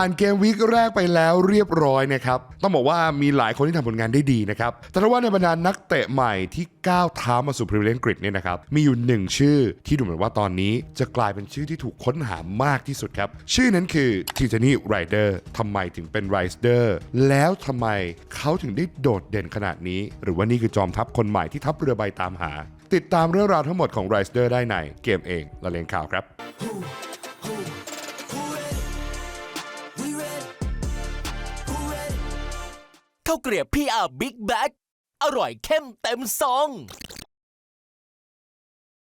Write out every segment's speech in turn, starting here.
ผ่านเกมวีคแรกไปแล้วเรียบร้อยนะครับ ต้องบอกว่ามีหลายคนที่ทำผลงานได้ดีนะครับ แต่ว่าในบรรดานักเตะใหม่ที่ก้าวเท้ามาสู่พรีเมียร์ลีกอังกฤษเนี่ยนะครับ มีอยู่หนึ่งชื่อที่ดูเหมือนว่าตอนนี้จะกลายเป็นชื่อที่ถูกค้นหามากที่สุดครับ ชื่อนั้นคือทิจนี่ไรเดอร์ทำไมถึงเป็นไรเดอร์แล้วทำไมเขาถึงได้โดดเด่นขนาดนี้ หรือว่านี่คือจอมทัพคนใหม่ที่ทัพเรือใบตามหา ติดตามเรื่องราวทั้งหมดของไรเดอร์ได้ในเกมเองละเลงข่าวครับ ข้าวเกรียบ PR Big Bag อร่อยเข้มเต็มซอง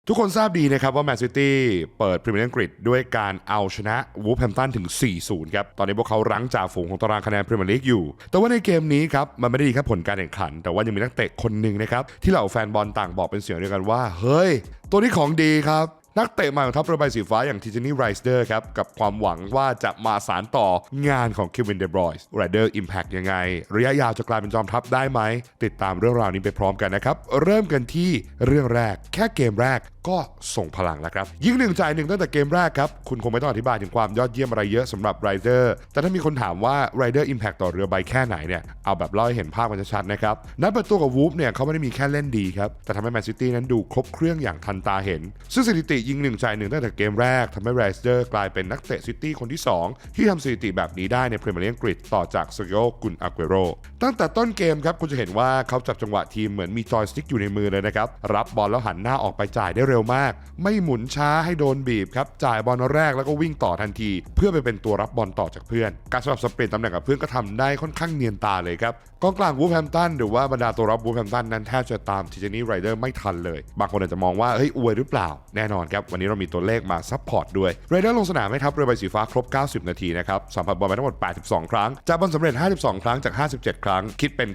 ทุกคนทราบดีนะครับว่าแมนซิตี้เปิดพรีเมียร์อังกฤษด้วยการเอาชนะวูฟแฮมตันถึง 4-0 ครับ ตอนนี้พวกเขารั้งจ่าฝูงของตารางคะแนนพรีเมียร์ลีกอยู่ แต่ว่าในเกมนี้ครับ มันไม่ได้ดีแค่ผลการแข่งขัน แต่ว่ายังมีนักเตะคนหนึ่งนะครับ ที่เหล่าแฟนบอลต่างบอกเป็นเสียงเดียวกันว่า เฮ้ย ตัวนี้ของดีครับ นักเตะใหม่ของทัพเรือใบสีฟ้าอย่างทิจนี่ไรเดอร์ครับกับความหวังว่าจะมาสารต่องานของเควินเดบรอยส์ไรเดอร์อิมแพกยังไง ระยะยาวจะกลายเป็นจอมทัพได้ไหม ติดตามเรื่องราวนี้ไปพร้อมกันนะครับ เริ่มกันที่เรื่องแรก แค่เกมแรก ก็ส่งพลังแล้วครับ ยิงหนึ่งจ่ายหนึ่งตั้งแต่เกมแรกครับ คุณคงไม่ต้องอธิบายถึงความยอดเยี่ยมอะไรเยอะสำหรับไรเดอร์แต่ถ้ามีคนถามว่าไรเดอร์อิมแพกต่อเรือใบแค่ไหนเนี่ยเอาแบบเล่าให้เห็นภาพกันชัดๆนะครับนัดเปิดตัวกับวูฟเนี่ยเขาไม่ได้มีแค่เล่นดีครับแต่ทำให้แมนซิตี้นั้นดูครบเครื่องอย่างทันตาเห็น ซึ่งสถิติยิงหนึ่งจ่ายหนึ่งตั้งแต่เกมแรกทำให้ไรเดอร์กลายเป็นนักเตะซิตี้คนที่ 2 ที่ทำสถิติแบบนี้ได้ในพรีเมียร์ลีกอังกฤษต่อจากซโยกุนอาเกโรตั้งแต่ต้นเกมครับคุณจะเห็นว่าเขาจับจังหวะทีมเหมือนมีจอยสติ๊กอยู่ในมือเลยนะครับรับบอลแล้วหันหน้าออกไปจ่ายได้เร็วมาก ไม่หมุนช้าให้โดนบีบครับ จ่ายบอลแรกแล้วก็วิ่งต่อทันที เพื่อไปเป็นตัวรับบอลต่อจากเพื่อน การสลับสเปรนตำแหน่งกับเพื่อนก็ทำได้ค่อนข้างเนียนตาเลยครับกองกลางวูฟแฮมตันหรือว่าบรรดาตัวรับวูฟแฮมตันนั้นแทบจะตามทิจนี่ไรเดอร์ไม่ทันเลย บางคนอาจจะมองว่าเฮ้ยอวยหรือเปล่าแน่นอนครับวันนี้เรามีตัวเลขมาซัพพอร์ตด้วยไรเดอร์ลงสนามให้ทัพเรือใบสีฟ้าครบ 90 นาทีนะครับสัมผัสบอลไปทั้งหมด 82 ครั้งจากบอลสำเร็จ 52 ครั้งจาก 57 ครั้ง คิดเป็น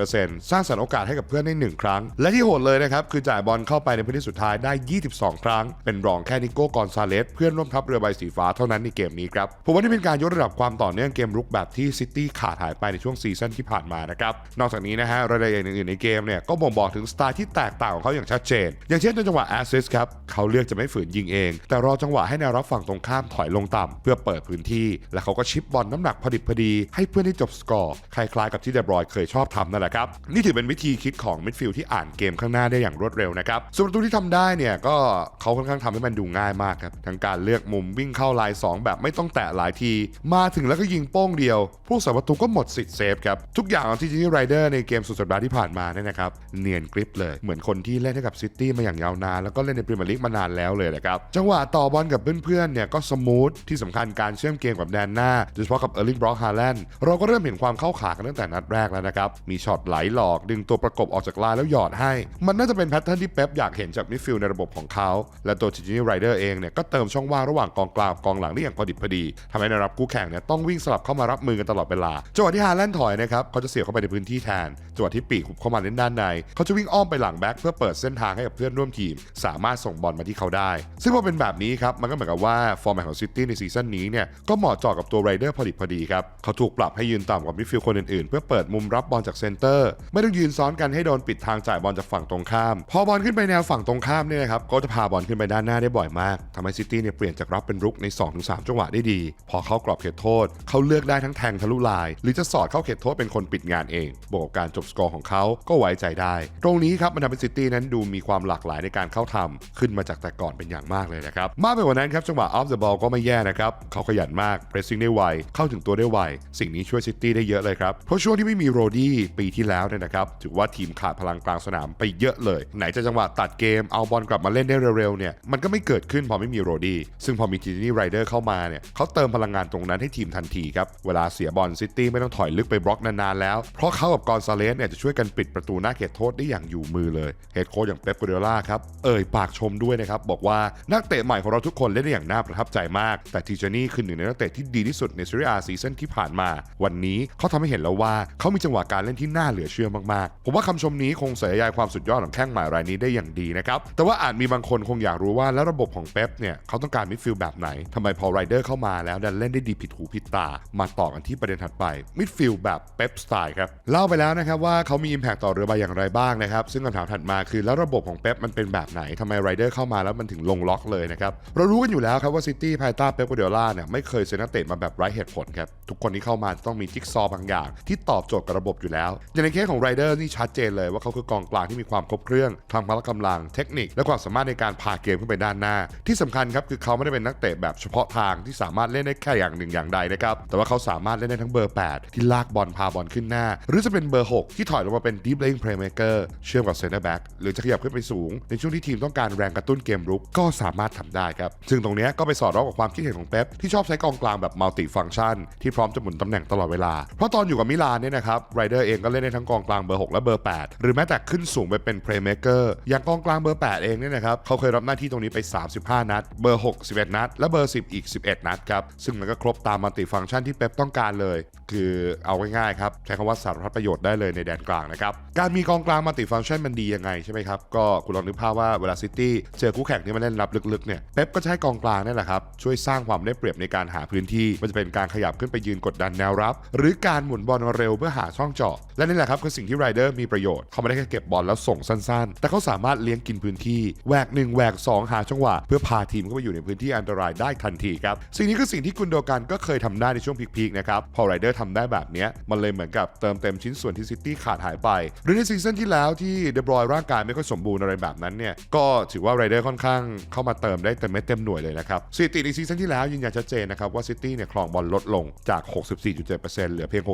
91%สร้างสรรค์โอกาสให้กับเพื่อนได้ 1 ครั้ง และที่โหดเลยนะครับคือจ่ายบอลเข้าไปในพื้นที่สุดท้ายได้22 ครั้ง เป็นรองแค่นิโก้กอนซาเลสเพื่อนร่วมทัพเรือใบสีฟ้าเท่านั้นในเกมนี้ครับผมว่านี่เป็นการยกระดับความต่อเนื่องเกมรุกแบบที่ซิตี้ขาดหายไปในช่วงซีซั่นที่ผ่านมานะครับนอกจากนี้นะฮะรายละเอียดอื่นๆในเกมเนี่ยก็บ่งบอกถึงสไตล์ที่แตกต่างของเขาอย่างชัดเจน อย่างเช่นในจังหวะแอสซิสครับเขาเลือกจะไม่ฝืนยิงเอง แต่รอจังหวะให้แนวรับฝั่งตรงข้ามถอยลงต่ำเพื่อเปิดพื้นที่ และเขาก็ชิปบอลน้ำหนักพอดิบพอดีให้เพื่อนที่จบสกอร์คล้ายๆกับที่เดบรอยเคยชอบทำนั่นแหละครับนี่ถือเป็นวิธีคิดของมิดฟิลด์ที่อ่านเกมข้างหน้าได้อย่างรวดเร็วนะครับส่วนประตูที่ทำได้เนี่ยก็เขาค่อนข้างทำให้มันดูง่ายมากครับทั้งการเลือกมุมวิ่งเข้าลาย 2 แบบไม่ต้องแตะหลายที มาถึงแล้วก็ยิงโป้งเดียว ผู้สาประตูก็หมดสิทธิ์เซฟครับ ทุกอย่างของที่จินี่ไรเดอร์ในเกมสุดสัปดาห์ที่ผ่านมาเนี่ยนะครับ เนียนกริปเลย เหมือนคนที่เล่นให้กับซิตี้มาอย่างยาวนาน แล้วก็เล่นในพรีเมียร์ลีกมานานแล้วเลยนะครับ จังหวะต่อบอลกับเพื่อนๆเนี่ยก็สมูทที่สำคัญการเชื่อมเกมกับแดนหน้าโดยเฉพาะกับเออร์ลิงบรอกฮาแลนด์เราก็เริ่มเห็นความเข้าขากันตั้งแต่นัดแรกแล้วนะครับมีช็อตไหลหลอกดึงตัวประกบออกจากลายแล้วหยอดให้ มันน่าจะเป็นแพทเทิร์นที่เป๊ปอยากเห็นจากมิดฟิลด์ในระบบของเขา และตัวจินี่ไรเดอร์เองเนี่ยก็เติมช่องว่างระหว่างกองกลางกองหลังได้อย่างพอดิบพอดีทำให้ในรับคู่แข่งเนี่ยต้องวิ่งสลับเข้ามารับมือกันตลอดเวลาจังหวะที่ฮาแลนด์ถอยนะครับเขาจะเสียบเข้าไปในพื้นที่แทนจังหวะที่ปีกหุบเข้ามาเล่นด้านใน เขาจะวิ่งอ้อมไปหลังแบ็คเพื่อเปิดเส้นทางให้กับเพื่อนร่วมทีม สามารถส่งบอลมาที่เขาได้ ซึ่งพอเป็นแบบนี้ครับมันก็เหมือนกับว่าฟอร์แมตของซิตี้ในซีซั่นนี้เนี่ยก็เหมาะเจาะกับตัวไรเดอร์พอดิบพอดีครับเขาถูกปรับให้ยืนต่ำกว่ามิดฟิลด์คนอื่นๆ เพื่อเปิดมุมรับบอลจากเซนเตอร์ ไม่ต้องยืนซ้อนกันให้โดนปิดทางจ่ายบอลจากฝั่งตรงข้าม พอบอลขึ้นไปแนวฝั่งตรงข้ามเนี่ยนะครับก็จะพาบอลขึ้นไปด้านหน้าได้บ่อยมากทำให้ซิตี้เนี่ยเปลี่ยนจากรับเป็นรุกใน 2-3 จังหวะได้ดี พอเข้ากรอบเขตโทษ เขาเลือกได้ทั้งแทงทะลุลาย หรือจะสอดเข้าเขตโทษเป็นคนปิดงานเองบวกกับการจบสกอร์ของเขาก็ไว้ใจได้ ตรงนี้ครับมันทำให้ซิตี้นั้นดูมีความหลากหลายในการเข้าทำขึ้นมาจากแต่ก่อนเป็นอย่างมากเลยนะครับมากไปกว่านั้นครับจังหวะ off the ball ก็ไม่แย่นะครับเขาขยันมาก pressing ได้ไวเข้าถึงตัวได้ไวสิ่งนี้ช่วยซิตี้ได้เยอะเลยครับเพราะช่วงที่ไม่มีโรดี้ปีที่แล้วเนี่ยนะครับถือว่าทีมขาดพลังกลางสนามไปเยอะเลย ไหนจะจังหวะตัดเกมเอาบอลกลับมาเล่นได้เร็วๆเนี่ยมันก็ไม่เกิดขึ้นพอไม่มีโรดี้ซึ่งพอมีจีนี่ไรเดอร์เข้ามาเนี่ยเขาเติมพลังงานตรงนั้นให้ทีมทันทีครับ เวลาเสียบอลซิตี้ไม่ต้องถอยลึกไปบล็อกนานๆแล้ว เพราะเขากับกอนซาเลสเนี่ยจะช่วยกันปิดประตูหน้าเขตโทษได้อย่างอยู่มือเลยเฮดโค้ชอย่างเป๊ปกัวเดล่าครับเอ่ยปากชมด้วยนะครับบอกว่านักเตะใหม่ของเราทุกคนเล่นได้อย่างน่าประทับใจมาก แต่ทีเจนี่คือหนึ่งในนักเตะที่ดีที่สุดในซีรีส์อาซีซั่นที่ผ่านมา วันนี้เขาทำให้เห็นแล้วว่าเขามีจังหวะการเล่นที่น่าเหลือเชื่อมากๆ ผมว่าคำชมนี้คงเสยายความสุดยอดของแข้งใหม่รายนี้ได้อย่างดีนะครับแต่ว่าอาจมีบางคนคงอยากรู้ว่าแล้วระบบของเป๊ปเนี่ยเขาต้องการมิดฟิลด์แบบไหนทำไมพอไรเดอร์เข้ามาแล้วดันเล่นได้ดีผิดหูผิดตา มาต่อกันที่ประเด็นถัดไปมิดฟิลด์แบบเป๊ปสไตล์ครับเล่าไปแล้วนะครับว่าเขามีอิมแพคต่อเรือใบอย่างไรบ้างนะครับซึ่งคำถามถัดมาคือแล้วระบบของเป๊ปมันเป็นแบบไหนทำไมไรเดอร์เข้ามาแล้วมันถึงลงล็อกเลยนะครับเรารู้กันอยู่แล้วครับว่าซิตี้ภายใต้เป๊ปกัวเดล่าเนี่ยไม่เคยเซ็นนักเตะมาแบบไร้เหตุผลครับทุกคนที่เข้ามาต้องมีจิ๊กซอว์บางอย่าง ที่ตอบโจทย์กับระบบอยู่แล้วอย่างในเคสของไรเดอร์นี่ชัดเจนเลยว่าเขาคือกองกลางที่มีความครบเครื่องทางพละกำลังเทคนิคและความสามารถในการพาเกมขึ้นไปด้านหน้า ที่สำคัญครับคือเขาไม่ได้เป็นนักเตะแบบเฉพาะทางที่สามารถเล่นได้แค่อย่างหนึ่งอย่างใดนะครับแต่ว่าเขาสามารถเล่นได้ทั้งเบอร์ 8 ที่ลากบอลพาบอลขึ้นหน้า หรือจะเป็นเบอร์ 6 ที่ถอยลงมาเป็น deep laying playmaker เชื่อมกับเซนเตอร์แบ็กหรือจะขยับขึ้นไปสูง ในช่วงที่ทีมต้องการแรงกระตุ้นเกมรุกก็สามารถทำได้ครับซึ่งตรงนี้ก็ไปสอดรับกับความคิดเห็นของเป๊ปที่ชอบใช้กองกลางแบบมัลติฟัง c t ชันที่พร้อมจะหมุนตำแหน่งตลอดเวลา เพราะตอนอยู่กับมิลานเนี่ยนะครับไรเดอร์เองก็เล่นได้ทั้งกองกลางเบอร์ 6 และเบอร์ 8 หรือแม้แต่ขึ้นสูงไปเป็น playmaker อย่างกองกลางเบอร์ 8 เองเนี่ยนะครับเขาเคยรับหน้าที่ตรงนี้ไป 35 นัด เบอร์ 6 11 นัด และเบอร์ 10 อีก 11 นัดครับ ซึ่งมันก็ครบตามมัลติฟังก์ชันที่เป๊ปต้องการเลยคือเอาง่ายๆครับ ใช้คำว่าสารพัดประโยชน์ได้เลยในแดนกลางนะครับ การมีกองกลางมัลติฟังชันมันดียังไงใช่ไหมครับ ก็คุณลองนึกภาพว่าเวลาซิตี้เจอคู่แข่งที่มาเล่นรับลึกๆเนี่ยเป๊ปก็ใช้กองกลางนี่แหละครับ ช่วยสร้างความได้เปรียบในการหาพื้นที่มันจะเป็นการขยับขึ้นไปยืนกดดันแนวรับ หรือการหมุนบอลเร็วเพื่อหาช่องเจาะและนี่แหละครับคือสิ่งที่ไรเดอร์มีประโยชน์เขาไม่ได้แค่เก็บบอลแล้วส่งสั้นๆ แต่เขาสามารถเลี้ยงกินพื้นที่แหวก1แหวก2 หาจังหวะ เพื่อพาทีมเข้าไปอยู่ในพื้นที่อันตรายได้ทันทีครับสิ่งนี้คือสิ่งที่กุนโดกันก็เคยทำได้ในช่วงพีคๆนะครับพอไรเดอร์ทำได้แบบนี้มันเลยเหมือนกับเติมเต็มชิ้นส่วนที่ซิตี้ขาดหายไป หรือในซีซั่นที่แล้วที่เดบรอยร่างกายไม่ค่อยสมบูรณ์อะไรแบบนั้นเนี่ยก็ถือว่าไรเดอร์ค่อนข้างเข้ามาเติมได้เต็มเม็ดเต็มหน่วยเลยนะครับสถิติในซีซั่นที่แล้วยืนยันชัดเจนนะครับว่าซิตี้เนี่ยครองบอลลดลงจาก 64.7%เหลือเพียง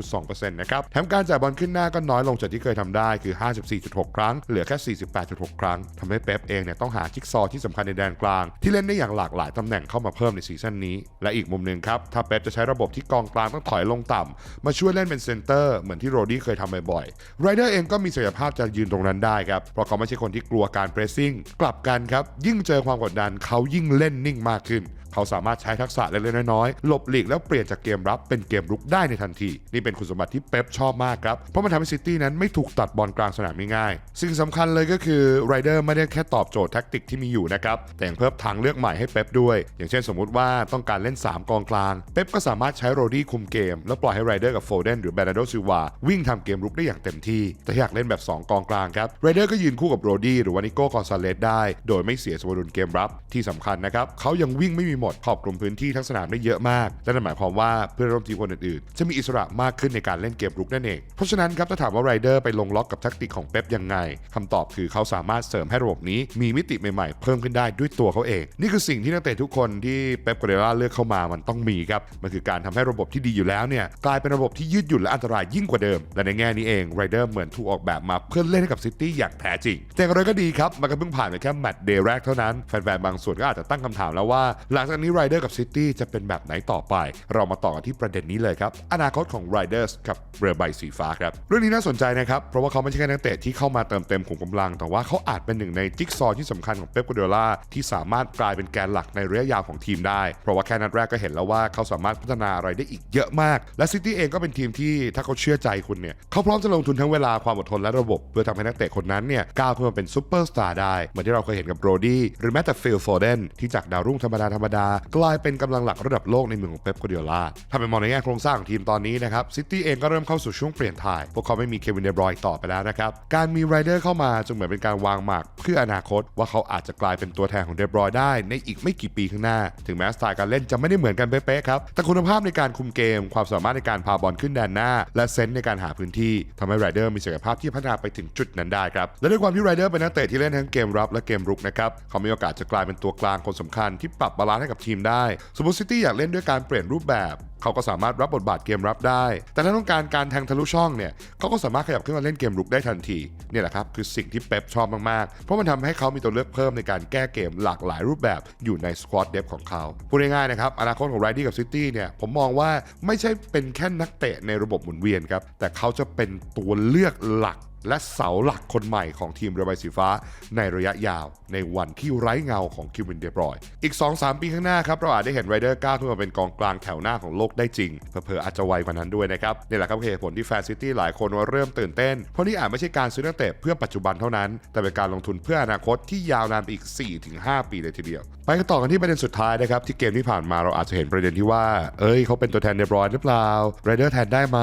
62.2%นะครับแถมการจ่ายบอลขึ้นหน้าก็น้อยลงจากที่เคยทำได้คือ 54.6 ครั้ง เหลือแค่ 48.6 ครั้งทำให้เป๊ปเองเนี่ยต้องหาจิ๊กซอที่สำคัญในแดนกลาง ที่เล่นได้อย่างหลากหลายตำแหน่งเข้ามาเพิ่มในซีซั่นนี้ และอีกมุมหนึ่งครับถ้าเป๊ปจะใช้ระบบที่กองกลางต้องถอยลงต่ำมาช่วยเล่นเป็นเซนเตอร์เหมือนที่โรดี้เคยทำบ่อยๆไรเดอร์เองก็มีศักยภาพจะยืนตรงนั้นได้ครับ เพราะเขาไม่ใช่คนที่กลัวการเพรสซิ่งกลับกันครับ ยิ่งเจอความกดดันเขายิ่งเล่นนิ่งมากขึ้น เขาสามารถใช้ทักษะเล็กๆน้อยๆหลบหลีกแล้วเปลี่ยนจากเกมรับเป็นเกมรุกได้ในทันที นี่เป็นคุณสมบัติที่เป๊ปชอบมากครับ เพราะมันทำให้ซิตี้นั้นไม่ถูกตัดบอลกลางสนามง่ายๆสิ่งสำคัญเลยก็คือไรเดอร์ไม่ได้แค่ตอบโจทย์แท็กติกที่มีอยู่นะครับแต่ยังเพิ่มทางเลือกใหม่ให้เป๊ปด้วย อย่างเช่นสมมุติว่าต้องการเล่น 3 กองกลาง เป๊ปก็สามารถใช้โรดี้คุมเกม แล้วปล่อยให้ไรเดอร์กับโฟเดนหรือแบรนาโดซิวาวิ่งทำเกมรุกได้อย่างเต็มที่แต่ถ้าอยากเล่นแบบ 2 กองกลางครับไรเดอร์ก็ยืนคู่กับโรดี้หรือวานิโก้กอนซาเลสได้ โดยไม่เสียสมดุลเกมรับที่สำคัญนะครับเขายังวิ่งไม่มีหมดขอบคลุมพื้นที่ทั้งสนามได้เยอะมาก และนั่นหมายความว่าเพื่อนร่วมทีมคนอื่นๆ จะมีอิสระมากขึ้นในการเล่นเกมรุกนั่นเอง เพราะฉะนั้นครับถ้าถามว่าไรเดอร์ไปลงล็อกกับแท็กติกของเป๊ปยังไงคำตอบคือเขาสามารถเสริมให้ระบบนี้มีมิติใหม่ๆ เพิ่มขึ้นได้ด้วยตัวเขาเอง นี่คือสิ่งที่นักเตะทุกคนที่เป๊ปกเดล่าเลือกเข้ามามันต้องมีครับมันคือการทำให้ระบบที่ดีอยู่แล้วเนี่ยกลายเป็นระบบที่ยืดหยุ่นและอันตรายยิ่งกว่าเดิม และในแง่นี้เองไรเดอร์เหมือนถูกออกแบบมาเพื่อเล่นให้กับซิตี้อย่างแท้จริง แต่อย่างไรก็ดีครับมันก็เพิ่งผ่านไปแค่แมตช์เดย์แรกเท่านั้นแฟนๆบางส่วนก็อาจจะตั้งคำถามแล้วว่าหลังจากนี้ไรเดอร์กับซิตี้จะเป็นแบบไหนต่อไป เรามาต่อกันที่ประเด็นนี้เลยครับ อนาคตของ Riders กับเรือใบสีฟ้าครับ เรื่องนี้น่าสนใจนะครับ เพราะว่าเขาไม่ใช่แค่นักเตะที่เข้ามาเติมเต็มขุมกำลัง แต่ว่าเขาอาจเป็นหนึ่งในจิ๊กซอว์ที่สำคัญของเป๊ปกัวเดล่าที่สามารถกลายเป็นแกนหลักในระยะยาวของทีมได้ เพราะว่าแค่นัดแรกก็เห็นแล้วว่าเขาสามารถพัฒนาอะไรได้อีกเยอะมาก และซิตี้เองก็เป็นทีมที่ถ้าเขาเชื่อใจคุณเนี่ยเขาพร้อมจะลงทุนทั้งเวลาความอดทนและระบบ เพื่อทำให้นักเตะคนนั้นเนี่ยก้าวขึ้นมาเป็นซูเปอร์สตาร์ได้เหมือนที่เราเคยเห็นกับโรดี้หรือแม้แต่ฟิลโฟเดนที่จากดาวรุ่งธรรมดาธรรมดากลายเป็นกำลังหลักระดับโลกในมือของเป๊ปกัวเดล่าถ้าไปมองในแง่โครงสร้างของทีมตอนนี้นะครับซิตี้เองก็เริ่มเข้าสู่ช่วงเปลี่ยนถ่าย พวกเขาไม่มีเควินเดบรอยต่อไปแล้วนะครับ การมีไรเดอร์เข้ามาจึงเหมือนเป็นการวางหมากเพื่ออนาคต ว่าเขาอาจจะกลายเป็นตัวแทนของเดบรอยได้ในอีกไม่กี่ปีข้างหน้า ถึงแม้สไตล์การเล่นจะไม่ได้เหมือนกันเป๊ะๆครับ แต่คุณภาพในการคุมเกม ความสามารถในการพาบอลขึ้นแดนหน้า และเซนส์ในการหาพื้นที่ทำให้ไรเดอร์มีศักยภาพที่พัฒนาไปถึงจุดนั้นได้ครับ และด้วยความที่ไรเดอร์เป็นนักเตะที่เล่นทั้งเกมรับและเกมรุกนะครับ เขามีโอกาสจะกลายเป็นตัวกลางคนสำคัญที่ปรับบาลานซ์ให้กับทีมได้สมมติซิตี้อยากเล่นด้วยการเปลี่ยนรูปแบบ เขาก็สามารถรับบทบาทเกมรับได้ แต่ถ้าต้องการการแทงทะลุช่องเนี่ยเขาก็สามารถขยับขึ้นมาเล่นเกมรุกได้ทันทีเนี่ยแหละครับคือสิ่งที่เป๊ปชอบมากๆ เพราะมันทำให้เขามีตัวเลือกเพิ่มในการแก้เกมหลากหลายรูปแบบอยู่ในสควอตเดฟของเขาพูดง่ายๆนะครับอนาคตของไรดี้กับซิตี้เนี่ยผมมองว่าไม่ใช่เป็นแค่นักเตะในระบบหมุนเวียนครับแต่เขาจะเป็นตัวเลือกหลักและเสาหลักคนใหม่ของทีมเรือใบสีฟ้าในระยะยาว ในวันที่ไร้เงาของคิวินเดบรอย อีก 2-3 ปีข้างหน้าครับ เราอาจได้เห็นไรเดอร์ก้าวขึ้นมาเป็นกองกลางแถวหน้าของโลกได้จริงเผลอๆอาจจะไวกว่านั้นด้วยนะครับนี่แหละครับเหตุผลที่แฟนซิตี้หลายคนว่าเริ่มตื่นเต้น เพราะนี่อาจไม่ใช่การซื้อนักเตะเพื่อปัจจุบันเท่านั้น แต่เป็นการลงทุนเพื่ออนาคตที่ยาวนานไปอีก 4-5 ปีเลยทีเดียว ไปกันต่อกันที่ประเด็นสุดท้ายนะครับที่เกมที่ผ่านมาเราอาจจะเห็นประเด็นที่ว่า เอ้ยเขาเป็นตัวแทนเดบรอยหรือเปล่าไรเดอร์แทนได้ไหม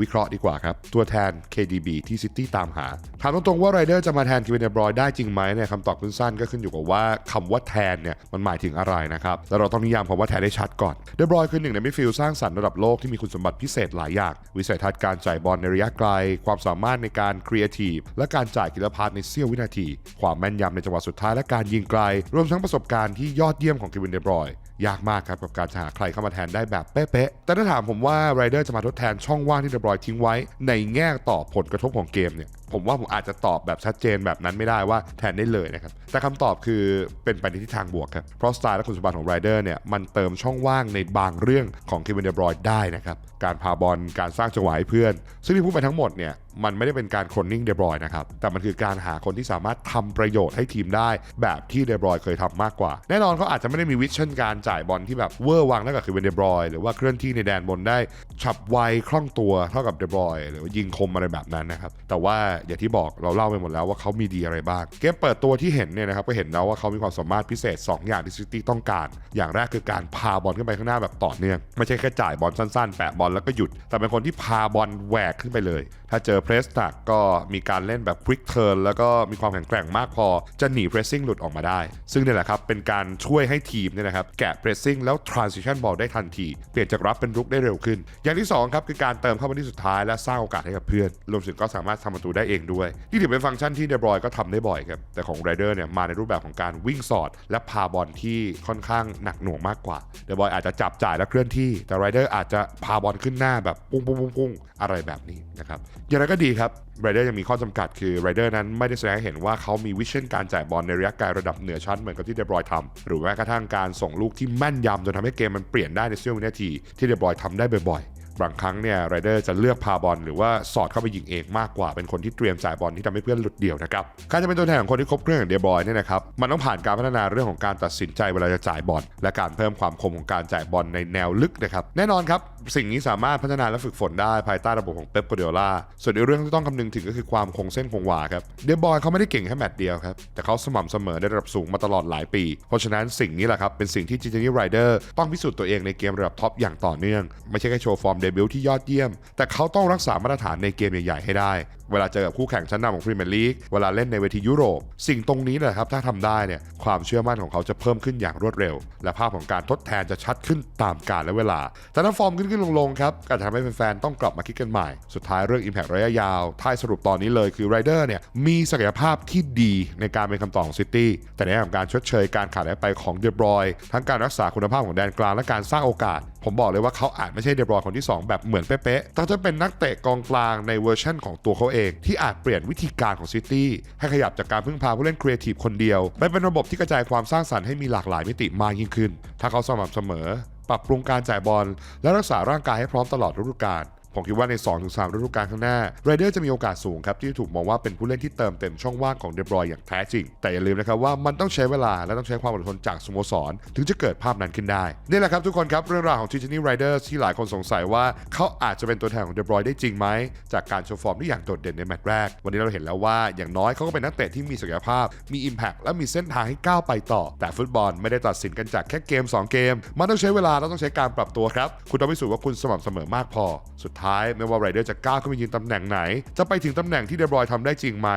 วิเคราะห์ดีกว่าครับตัวแทน KDB ที่ซิตี้ตามหาถามตรงๆว่าไรเดอร์จะมาแทนเควินเดบรอยได้จริงไหมเนี่ยคำตอบสั้นๆก็ขึ้นอยู่กับว่าคำว่าแทนเนี่ยมันหมายถึงอะไรนะครับแล้วเราต้องนิยามคำว่าแทนได้ชัดก่อนเดบรอยคือหนึ่งในมิดฟิลด์สร้างสรรค์ระดับโลกที่มีคุณสมบัติพิเศษหลายอย่าง วิสัยทัศน์การจ่ายบอลในระยะไกล ความสามารถในการครีเอทีฟและการจ่ายกิลพาร์ในเสี้ยววินาที ความแม่นยำในจังหวะสุดท้ายและการยิงไกล รวมทั้งประสบการณ์ที่ยอดเยี่ยมของเควินเดบรอยยากมากครับกับการจะหาใครเข้ามาแทนได้แบบเป๊ะๆ แต่ถ้าถามผมว่าไรเดอร์จะมาทดแทนช่องว่างที่เดบรอยทิ้งไว้ ในแง่ต่อผลกระทบของเกมเนี่ย ผมว่าผมอาจจะตอบแบบชัดเจนแบบนั้นไม่ได้ว่าแทนได้เลยนะครับแต่คำตอบคือเป็นไปในทิศทางบวกครับเพราะสไตล์และคุณสมบัติของไรเดอร์เนี่ยมันเติมช่องว่างในบางเรื่องของเควินเดบรอยน์ได้นะครับการพาบอลการสร้างจังหวะให้เพื่อน ซึ่งที่พูดไปทั้งหมดเนี่ยมันไม่ได้เป็นการคนนิ่งเดบรอยน์นะครับ แต่มันคือการหาคนที่สามารถทำประโยชน์ให้ทีมได้ แบบที่เดบรอยน์เคยทำมากกว่า แน่นอนเขาอาจจะไม่ได้มีวิชั่นการจ่ายบอลที่แบบเวอร์วังเท่ากับเควินเดบรอยน์หรือว่าเคลื่อนที่ในแดนบนได้ฉับไวคล่องตัวเท่ากับเดบรอยน์หรือว่ายิงคมอะไรแบบนั้นนะครับ แต่ว่าอย่างที่บอกเราเล่าไปหมดแล้วว่าเขามีดีอะไรบ้าง เกมเปิดตัวที่เห็นเนี่ยนะครับก็เห็นแล้วว่าเขามีความสามารถพิเศษ 2 อย่างที่ซิตี้ต้องการ อย่างแรกคือการพาบอลขึ้นไปข้างหน้าแบบต่อเนื่องไม่ใช่แค่จ่ายบอลสั้นๆแปะบอลแล้วก็หยุด แต่เป็นคนที่พาบอลแหวกขึ้นไปเลย ถ้าเจอเพรสหนักก็มีการเล่นแบบควิกเทิร์นแล้วก็มีความแข็งแกร่งมากพอ จะหนีเพรสซิ่งหลุดออกมาได้ ซึ่งนี่แหละครับ เป็นการช่วยให้ทีมเนี่ยนะครับแกะเพรสซิ่งแล้วทรานซิชันบอลได้ทันที เปลี่ยนจากรับเป็นรุกได้เร็วขึ้น อย่างที่สองครับคือการเติมเข้ามาที่สุดท้ายและสร้างโอกาสให้กับเพื่อน รวมถึงก็สามารถทำประตูได้เองด้วย นี่ถือเป็นฟังก์ชันที่เดบรอยก็ทำได้บ่อยครับแต่ของไรเดอร์เนี่ยมาในรูปแบบของการวิ่งสอด และพาบอลที่ค่อนข้างหนักหน่วงมากกว่าเดบรอยอาจจะจับจ่ายและเคลื่อนที่ แต่ไรเดอร์อาจจะพาบอลขึ้นหน้าแบบปุ้งปุ้งปุ้งปุ้งอะไรแบบนี้นะครับ อย่างไรก็ดีครับไรเดอร์ยังมีข้อจำกัดคือไรเดอร์นั้นไม่ได้แสดงให้เห็นว่าเขามีวิชั่นการจ่ายบอลในระยะไกลระดับเหนือชั้นเหมือนกับที่เดบรอยทำหรือแม้กระทั่งการส่งลูกที่แม่นยำจนทำให้เกมมันเปลี่ยนได้ในเสี้ยววินาทีที่เดบรอยทำได้บ่อยๆ บางครั้งเนี่ยไรเดอร์จะเลือกพาบอลหรือว่าสอดเข้าไปยิงเองมากกว่าเป็นคนที่เตรียมจ่ายบอลที่ทำให้เพื่อนหลุดเดี่ยวนะครับการจะเป็นตัวแทนของคนที่ครบเครื่องอย่างเดบอยเนี่ยนะครับมันต้องผ่านการพัฒนาเรื่องของการตัดสินใจเวลาจะจ่ายบอลและการเพิ่มความคมของการจ่ายบอลในแนวลึกนะครับแน่นอนครับสิ่งนี้สามารถพัฒนาและฝึกฝนได้ภายใต้ระบบของเป๊ปโกเดล่าส่วนอีกเรื่องที่ต้องคำนึงถึงก็คือความคงเส้นคงวาครับเดบอยเขาไม่ได้เก่งแค่แมตช์เดียวครับแต่เขาสม่ำเสมอในระดับสูงมาตลอดหลายปี เพราะฉะนั้นสิ่งนี้แหละครับเป็นสิ่งที่จินนี่ไรเดอร์ต้องพิสูจน์ตัวเองในเกมระดับท็อปอย่างต่อเนื่องไม่ใช่แค่โชว์ฟอร์มเดบิวต์ที่ยอดเยี่ยม แต่เขาต้องรักษามาตรฐานในเกมใหญ่ๆให้ได้ เวลาเจอกับคู่แข่งชั้นนำของพรีเมียร์ลีกเวลาเล่นในเวทียุโรป สิ่งตรงนี้แหละครับถ้าทำได้เนี่ยความเชื่อมั่นของเขาจะเพิ่มขึ้นอย่างรวดเร็ว และภาพของการทดแทนจะชัดขึ้นตามกาลและเวลา แต่ถ้าฟอร์มขึ้นขึ้นลงๆครับก็จะทำให้แฟนๆต้องกลับมาคิดกันใหม่ สุดท้ายเรื่อง Impact ระยะยาวท้ายสรุปตอนนี้เลยคือไรเดอร์เนี่ยมีศักยภาพที่ดีในการเป็นคำตอบของซิตี้แต่ในแง่ของการชดเชยการขาดหายไปของเดบรอยทั้งการรักษาคุณภาพของแดนกลางและการสร้างโอกาส ผมบอกเลยว่าเขาอาจไม่ใช่เดบรอยคนที่ 2 แบบเหมือนเป๊ะๆแต่จะเป็นนักเตะกองกลางในเวอร์ชั่นของตัวเขาเอง ที่อาจเปลี่ยนวิธีการของซิตี้ให้ขยับจากการพึ่งพาผู้เล่นครีเอทีฟคนเดียวไปเป็นระบบที่กระจายความสร้างสรรค์ให้มีหลากหลายมิติมากยิ่งขึ้น ถ้าเขาสม่ำเสมอ ปรับปรุงการจ่ายบอลและรักษาร่างกายให้พร้อมตลอดฤดูกาล ผมคิดว่าใน 2-3ฤดูกาลข้างหน้าไรเดอร์จะมีโอกาสสูงครับที่ถูกมองว่าเป็นผู้เล่นที่เติมเต็มช่องว่างของเดบรอยอย่างแท้จริง แต่อย่าลืมนะครับว่ามันต้องใช้เวลาและต้องใช้ความอดทนจากสโมสร ถึงจะเกิดภาพนั้นขึ้นได้ นี่แหละครับทุกคนครับเรื่องราวของทิจินี่ไรเดอร์ที่หลายคนสงสัยว่าเขาอาจจะเป็นตัวแทนของเดบรอยได้จริงไหมจากการโชว์ฟอร์มที่อย่างโดดเด่นในแมตช์แรก วันนี้เราเห็นแล้วว่าอย่างน้อยเขาก็เป็นนักเตะที่มีศักยภาพ มี Impact และมีเส้นทางให้ก้าวไปต่อ แต่ฟุตบอลไม่ได้ตัดสินกันจากแค่เกม 2 เกม มันต้องใช้เวลาและต้องใช้การปรับตัวครับคุณต้องพิสูจน์ว่าคุณสม่ำเสมอมากพอสุดท้ายไม่ว่าไรเดอร์จะก้าวขึ้นไปยืนตำแหน่งไหน จะไปถึงตำแหน่งที่เดบรอยทำได้จริงไหม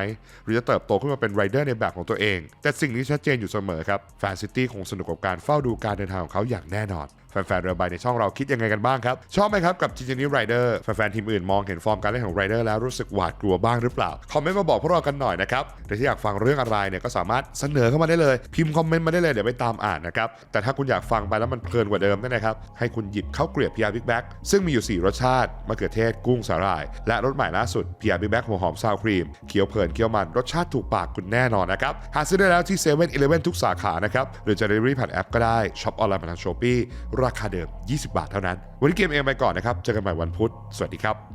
หรือจะเติบโตขึ้นมาเป็นไรเดอร์ในแบบของตัวเอง แต่สิ่งนี้ชัดเจนอยู่เสมอครับแฟนซิตี้คงสนุกกับการเฝ้าดูการเดินทางของเขาอย่างแน่นอน ฟนๆเรือใบในช่องเราคิดยังไงกันบ้างครับชอบไหมครับกับจินนี่ไรเดอร์แฟนๆทีมอื่นมองเห็นฟอร์มการเล่นของไรเดอร์แล้วรู้สึกหวาดกลัวบ้างหรือเปล่าคอมเมนต์มาบอกพวกเรากันหน่อยนะครับหรือถ้าอยากฟังเรื่องอะไรเนี่ยก็สามารถเสนอเข้ามาได้เลยพิมพ์คอมเมนต์มาได้เลยเดี๋ยวไปตามอ่านนะครับแต่ถ้าคุณอยากฟังไปแล้วมันเพลินกว่าเดิมเนี่ยนะครับให้คุณหยิบข้าวเกรียบพีอาร์บิ๊กแบ็กซึ่งมีอยู่ 4 รสชาติมะเขือเทศกุ้งสาหร่าย และรสใหม่ล่าสุดพีอาร์บิ๊กแบ็กหัวหอมซาวครีมเคี้ยวเพลินเคี้ยวมันรสชาติถูกปากคุณแน่นอนนะครับหาซื้อได้แล้วที่เซเว่นอีเลฟเว่นทุกสาขานะครับหรือจะ delivery ผ่านแอปก็ได้ช็อปออนไลน์ผ่านทางช้อปปี้ราคาเดิม 20 บาทเท่านั้น วันนี้เกมเองไปก่อนนะครับ เจอกันใหม่วันพุธ สวัสดีครับ